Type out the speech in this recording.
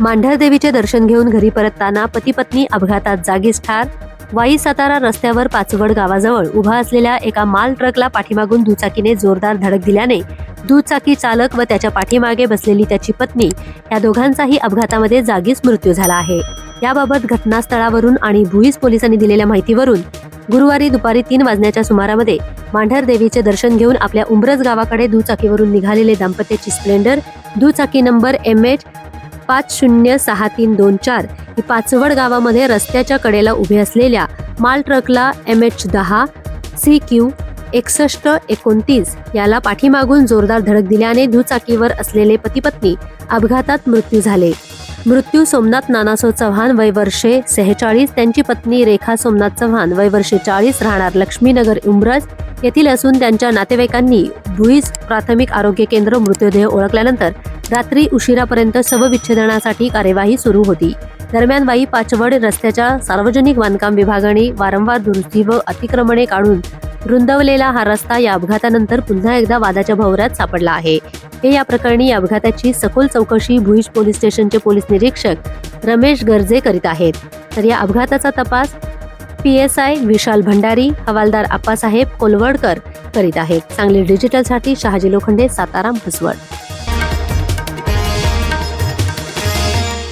मांढरदेवीचे दर्शन घेऊन घरी परतताना पती पत्नी अपघातात जागीच ठार. वाई सातारा रस्त्यावर पाचवड गावाजवळ उभा असलेल्या एका माल ट्रकला पाठीमागून दुचाकीने जोरदार धडक दिल्याने दुचाकी चालक व त्याच्या पाठीमागे बसलेली त्याची पत्नी या दोघांचाही अपघातामध्ये जागीच मृत्यू झाला आहे. याबाबत घटनास्थळावरून आणि भुईस पोलिसांनी दिलेल्या माहितीवरून गुरुवारी दुपारी तीन वाजण्याच्या सुमारामध्ये मांढर देवीचे दर्शन घेऊन आपल्या उंब्रज गावाकडे दुचाकीवरून निघालेले दाम्पत्याची स्प्लेंडर दुचाकी नंबर एम एच पाच शून्य सहा तीन दोन चार ही पाचवड गावामध्ये रस्त्याच्या कडेला उभे असलेल्या माल ट्रकला एम एच दहा सी क्यू एकसष्ट एकोणतीस याला पाठीमागून जोरदार धडक दिल्याने दुचाकीवर असलेले पतीपत्नी अपघातात मृत्यू झाले. मृत्यू सोमनाथ नानासो चव्हाण वय वर्षे सेहेचाळीस त्यांची पत्नी रेखा सोमनाथ चव्हाण वय वर्षे चाळीस राहणार लक्ष्मीनगर उमरज येथील असून त्यांच्या नातेवाईकांनी भुईज प्राथमिक आरोग्य केंद्र मृतदेह ओळखल्यानंतर रात्री उशिरापर्यंत शवविच्छेदनासाठी कार्यवाही सुरू होती. दरम्यान वाई पाचवड रस्त्याच्या सार्वजनिक बांधकाम विभागाने वारंवार दुरुस्ती व अतिक्रमणे काढून रुंदवलेला हा रस्ता या अपघातानंतर पुन्हा एकदा वादाच्या भोवऱ्यात सापडला आहे. हे या प्रकरणी या अपघाताची सखोल चौकशी भुईज पोलीस स्टेशनचे पोलीस निरीक्षक रमेश गर्जे करीत आहेत. तर या अपघाताचा तपास P S I Vishal Bhandari हवालदार आप्पासाहेब कोलवडकर करीत आहेत. सांगली डिजिटलसाठी शहाजी लोखंडे सातारा भुसवड